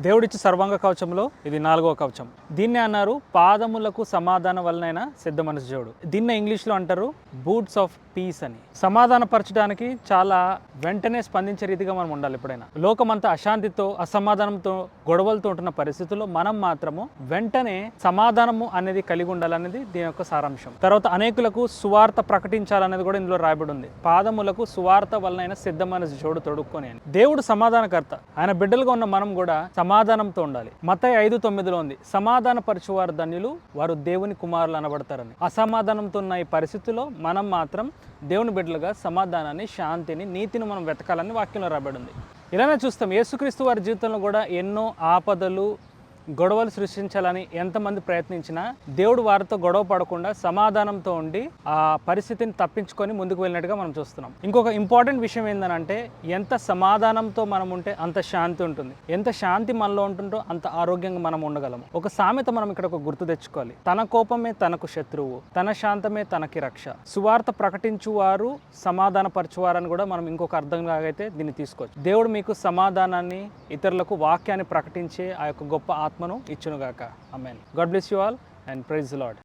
దేవుడిచ్చి సర్వాంగ కవచంలో ఇది నాలుగవ కవచం. దీన్నే అన్నారు పాదములకు సమాధానం వలనైనా సిద్ధ మనసు దేవుడు దీన్నే ఇంగ్లీష్లో అంటారు బూట్స్ ఆఫ్ పీస్ అని. సమాధాన పరచడానికి చాలా వెంటనే స్పందించే రీతిగా మనం ఉండాలి ఎప్పుడైనా. లోకమంతా అశాంతితో అసమాధానంతో గొడవలతో ఉంటున్న పరిస్థితుల్లో మనం మాత్రము వెంటనే సమాధానము అనేది కలిగి ఉండాలనేది దీని యొక్క సారాంశం. తర్వాత అనేకులకు సువార్త ప్రకటించాలనేది కూడా ఇందులో రాయబడి ఉంది పాదములకు సువార్త సిద్ధ మనసు జోడు తొడుక్కొని అని. దేవుడు సమాధానకర్త. ఆయన బిడ్డలుగా ఉన్న మనం కూడా సమాధానంతో ఉండాలి. మత ఐదు తొమ్మిదిలో ఉంది. సమాధాన పరచువారు ధన్యులు వారు దేవుని కుమారులు అనబడతారని. అసమాధానంతో ఉన్న ఈ పరిస్థితుల్లో మనం మాత్రం దేవుని బిడ్డలుగా సమాధానాన్ని శాంతిని నీతిని మనం వెతకాలని వాక్యంలో రాబడి ఉంది. ఇలానే చూస్తాం. యేసుక్రీస్తు వారి జీవితంలో కూడా ఎన్నో ఆపదలు గొడవలు సృష్టించాలని ఎంతమంది ప్రయత్నించినా దేవుడు వారితో గొడవ పడకుండా సమాధానంతో ఉండి ఆ పరిస్థితిని తప్పించుకొని ముందుకు వెళ్ళినట్టుగా మనం చూస్తున్నాం. ఇంకొక ఇంపార్టెంట్ విషయం ఏంటంటే ఎంత సమాధానంతో మనం ఉంటే అంత శాంతి ఉంటుంది. ఎంత శాంతి మనలో ఉంటుందో అంత ఆరోగ్యంగా మనం ఉండగలము. ఒక సామెత మనం ఇక్కడ ఒక గుర్తు తెచ్చుకోవాలి. తన కోపమే తనకు శత్రువు తన శాంతమే తనకి రక్ష. సువార్త ప్రకటించువారు సమాధానపరచువారని కూడా మనం ఇంకొక అర్థంగా అయితే దీన్ని తీసుకోవచ్చు. దేవుడు మీకు సమాధానాన్ని ఇతరులకు వాక్యాన్ని ప్రకటించే ఆ యొక్క గొప్ప ఆత్మ ఆత్మను ఇచ్చునుగాక. Amen God bless you all and praise Lord